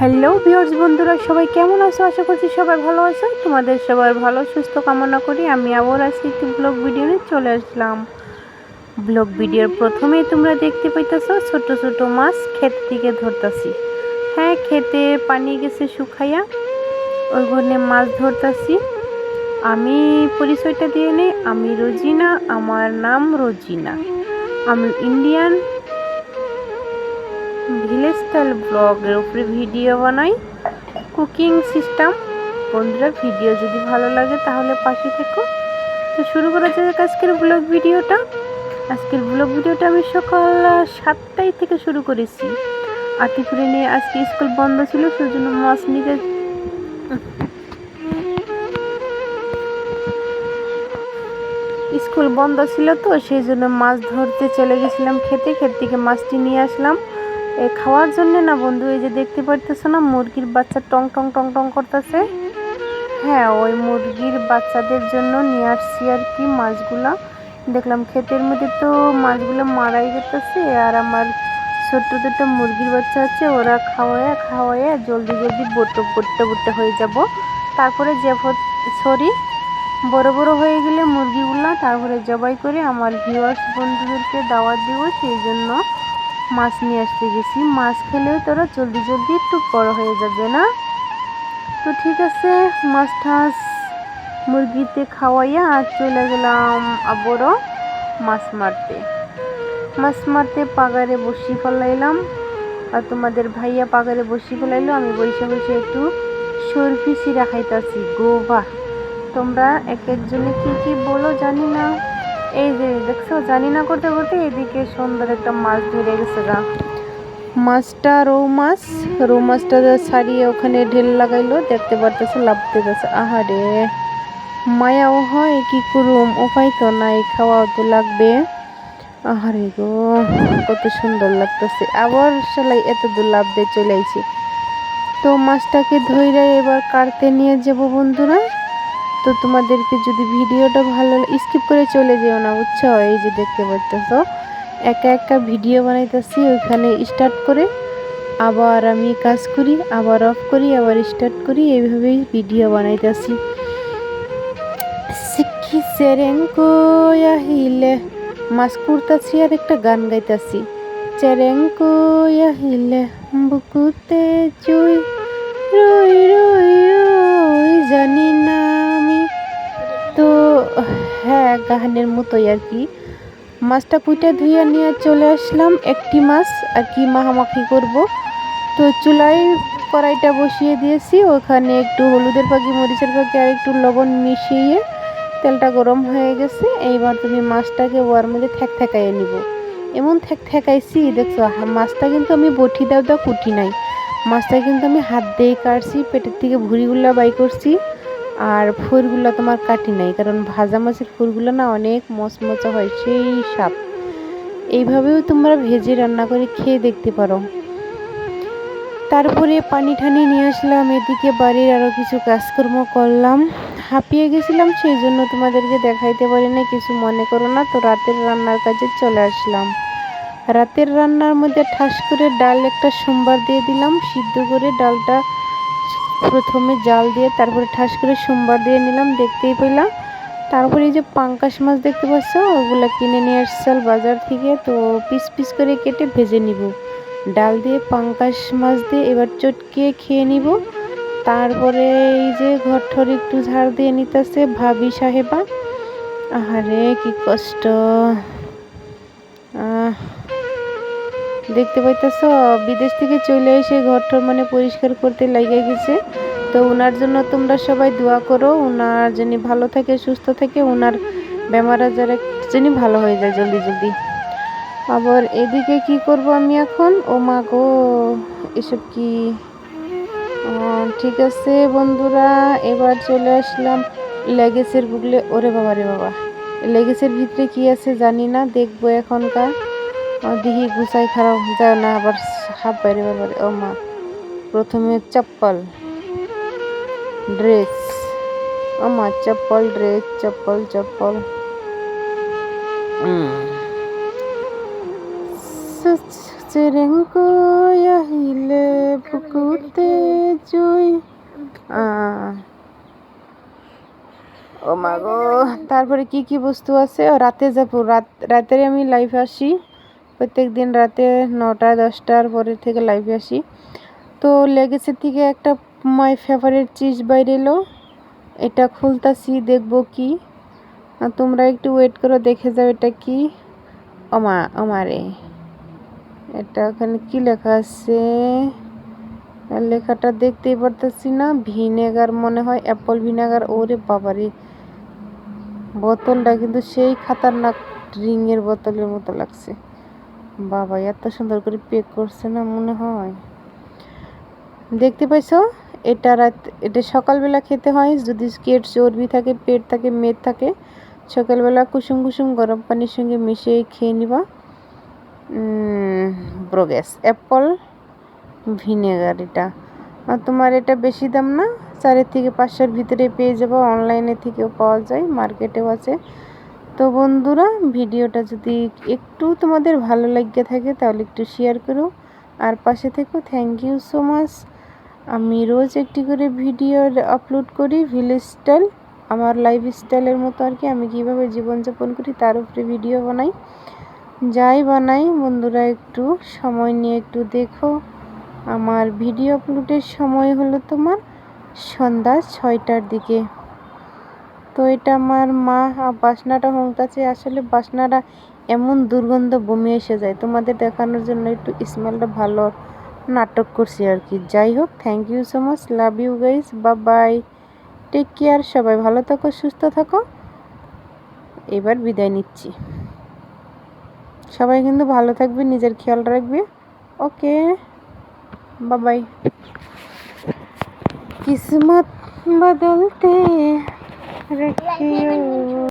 Hello viewers বন্ধুরা, সবাই কেমন আছো? আশা করছি সবাই ভালো আছো। তোমাদের সবার ভালো, সুস্থ কামনা করি। আমি আবার আজকে একটি ব্লগ ভিডিও নিয়ে চলে আসলাম। ব্লগ ভিডিওর প্রথমেই তোমরা দেখতে পাইতেছো ছোট ছোট মাছ ক্ষেত থেকে ধরতাছি। হ্যাঁ খেতে পানি গেছে শুকাইয়া, ওইখানে মাছ ধরতাছি। আমি পরিচয়টা দিয়ে নেই, আমি রোজিনা, আমার নাম রোজিনা। আমি ইন্ডিয়ান ভিলেজ স্টাইল ব্লগের উপরে ভিডিও বানাই। Cooking system. বন্ধুরা, ভিডিও যদি ভালো লাগে তাহলে পাশে থেকো। তো শুরু করা যাক আজকের ব্লগ ভিডিওটা। আজকের ব্লগ ভিডিওটা আমি সকাল সাতটায় থেকে শুরু করেছি। আতিপুরে নিয়ে আজকে স্কুল বন্ধ ছিল সেই জন্য মাছ নিতে স্কুল বন্ধ ছিল তো সেই জন্য মাছ ধরতে চলে গেছিলাম খেতে। ক্ষেত থেকে মাছটি নিয়ে আসলাম। খাওয়ার জন্য না বন্ধু, এই যে দেখতে পারতেছো না মুরগির বাচ্চা টং টং টং টং করতেছে? হ্যাঁ ওই মুরগির বাচ্চাদের জন্য নিয়ে আসছি আর কি মাছগুলা। দেখলাম ক্ষেতের মধ্যে তো মাছগুলো মারাই যেতেছে আর আমার ছোট্ট ছোট্ট মুরগির বাচ্চা আছে, ওরা খাওয়ায় খাওয়ায় জলদি জলদি বটো বট্টে বট্টে হয়ে যাব। তারপরে যে সরি বড় বড় হয়ে গেলে মুরগিগুলো তারপরে জবাই করে আমার ভিউয়ার্স বন্ধুদেরকে দাওয়াত দিব, সেই জন্য মাছ নিয়ে আসতে গেছি। মাছ খেলে তোরা জলদি জলদি একটু বড় হয়ে যাবে, না? তো ঠিক আছে, মাছ ঠাস মুরগিতে খাওয়াইয়া আর চলে গেলাম আবারও মাছ মারতে। মাছ মারতে পাগারে বসি ফেলাইলাম আর তোমাদের ভাইয়া পাগারে বসি ফেলাইলো, আমি বসে বসে একটু সরফি সিরা খাইতাছি গোভা তোমরা এক একজনে কি কি বলো জানি না। এই যে দেখছ জানি না করতে করতে এদিকে সুন্দর একটা মাছ ধরে গেছে গা। মাছটা রৌ মাছ, রৌ মাছটা ছাড়িয়ে ওখানে ঢেল লাগাইলো, দেখতে পারতেছে লাভতে গেছে। আহারে মায়াও হয়, কি করুম? উপায় তো নাই, খাওয়াও তো লাগবে। আহারে গো, কত সুন্দর লাগতেছে। আবার সেলাই এত দূর লাভ দিয়ে চলে আইছি। তো মাছটাকে ধইরা এবার কাটতে নিয়ে যাব বন্ধুরা। তো তোমাদেরকে যদি ভিডিওটা ভালো স্কিপ করে চলে যেও না, বুঝছ? এই যে দেখতে পাচ্ছ একা একা ভিডিও বানাইতেছি, ওইখানে স্টার্ট করে আবার আমি কাজ করি, আবার অফ করি, আবার স্টার্ট করি, এইভাবেই ভিডিও বানাইতেছি। শিক্ষি সেরেঙ্কো আহিলে? মাছ কুড়তাছি আর একটা গান গাইতাছি। চেরেঙ্কো আহিলে? বুকুতে চুই রই রই রই, জানি না তো হ্যাঁ গাহানের মতোই আর কি। মাছটা কুইটা ধুয়ে নিয়ে চলে আসলাম একটি মাছ, আর কি মাখামাখি করব। তো চুলায় কড়াইটা বসিয়ে দিয়েছি, ওখানে একটু হলুদের পাখি মরিচের পাখি আর একটু লবণ মিশিয়ে তেলটা গরম হয়ে গেছে। এইবার তুমি মাছটাকে ওয়ার মধ্যে থ্যাক থ্যাকাইয়ে নিব। এমন থ্যাক থ্যাকাইছি, দেখছ মাছটা কিন্তু আমি বটি দাও দাও কুটি নাই। মাছটা কিন্তু আমি হাত দিয়ে কাটছি, পেটের থেকে ভুড়িগুলা বাই করছি। আর ফুরগুলো তোমার কাটি নাই, কারণ ভাজা মাছের ফুরগুলো না অনেক মচমচা হয়, সেই স্বাদ। এইভাবেও তোমরা ভেজে রান্না করে খেয়ে দেখতে পারো। তারপরে পানি ঠানি নিয়ে আসলাম, এদিকে বাড়ির আরও কিছু কাজকর্ম করলাম। হাঁপিয়ে গেছিলাম, সেই জন্য তোমাদেরকে দেখাইতে পারি না কিছু মনে করো না, তো রাতের রান্নার কাজে চলে আসলাম। রাতের রান্নার মধ্যে ঠাস করে ডাল একটা সোমবার দিয়ে দিলাম, সিদ্ধ করে ডালটা প্রথমে জাল দিয়ে তারপরে ঠাস করে সোমবার দিয়ে নিলাম, দেখতেই পেলাম তারপরে এই যে পাঙ্কাশ মাছ দেখতে পাচ্ছ, ওগুলো কিনে নিয়ে আসছাল বাজার থেকে। তো পিস পিস করে কেটে ভেজে নিব। ডাল দিয়ে পাঙ্কাশ মাছ দিয়ে এবার চটকে খেয়ে নিব। তারপরে এই যে ঘর ঠর একটু ঝাড় দিয়ে নিতেছে ভাবি সাহেবা। আহারে, কি কষ্ট। দেখতে পাইতেছ, বিদেশ থেকে চলে এসে ঘরটা মানে পরিষ্কার করতে লাগিয়ে গেছে। তো ওনার জন্য তোমরা সবাই দোয়া করো ওনার যিনি ভালো থাকে, সুস্থ থাকে ওনার বেমার আজার যিনি ভালো হয়ে যায় জলদি জলদি। আবার এদিকে কি করব আমি এখন? ও মা গো, এসব কি? ঠিক আছে বন্ধুরা, এবার চলে আসলাম লেগেসের বুকলে ওরে বাবা, রে বাবা লেগেসের ভিতরে কি আছে জানি না, দেখব এখনকার। দিহি গুছাই খারাপ যায় না আবার হাফ বাইরে বাবার ও মা প্রথমে চপ্পল ড্রেস। ও মা চপ্পল ড্রেস চপ্পল চপ্পল। সেরেঙ্কো আহিলে বুকুতে জুই। ও মা গো তারপরে কি কি বস্তু আছে? রাতে যাব রাত রাতের আমি লাইভ আসি। প্রত্যেক দিন রাতে নটা, দশটার পরে থেকে লাইভে আসি। তো লেগেছে থেকে একটা মাই ফেভারিট চিজ বাইরে এলো এটা খুলতাছি, দেখব কি। তোমরা একটু ওয়েট করো, দেখে যাও এটা কি। ওমা, ওমারে। এটা ওখানে কি লেখা আছে? লেখাটা দেখতেই পারতেছি না। ভিনেগার মনে হয় অ্যাপল ভিনেগার ওরে বাবারে। বোতলটা কিন্তু সেই খাতারনাক রিংয়ের বোতলের মতো লাগছে। বাবা, এত সুন্দর করে পেক করছে না মনে হয়। দেখতে পাইছো? এটা রাত, এটা সকালবেলা খেতে হয়, যদি স্কেট চর্বি থাকে, পেট থাকে, মেদ থাকে, সকালবেলা কুসুম কুসুম গরম পানির সঙ্গে মিশিয়ে খেয়ে নিবা। ব্রোগ্যাস অ্যাপল ভিনেগার এটা। আর তোমার এটা বেশি দাম না? চারের থেকে পাঁচশোর ভিতরে পেয়ে যাব অনলাইনে থেকেও পাওয়া যায় মার্কেটেও আছে। তো বন্ধুরা, ভিডিওটা যদি একটু তোমাদের ভালো লাগিয়ে থাকে তাহলে একটু শেয়ার করো। আর পাশে থেকো থ্যাংক ইউ সো মাচ আমি রোজ একটি করে ভিডিও আপলোড করি ভিলেজ স্টাইল আমার লাইফ স্টাইলের মতো আর কি, আমি কীভাবে জীবনযাপন করি তার উপরে ভিডিও বানাই। যাই বানাই, বন্ধুরা একটু সময় নিয়ে একটু দেখো। আমার ভিডিও আপলোডের সময় হলো তোমার সন্ধ্যা ছয়টার দিকে। তো এটা আমার মা বাসনাটা হোংতাছে আসলে বাসনাটা এমন দুর্গন্ধ বমি এসে যায়। তোমাদের দেখানোর জন্য একটু স্মেলটা ভালো নাটক করছি আর কি। যাই হোক thank you so much love you guys বা বাই টেক কেয়ার সবাই ভালো থাকো, সুস্থ থাকো। এবার বিদায় নিচ্ছি। সবাই কিন্তু ভালো থাকবে, নিজের খেয়াল রাখবে। ওকে বাবাই কিসমত বদলতে रखियो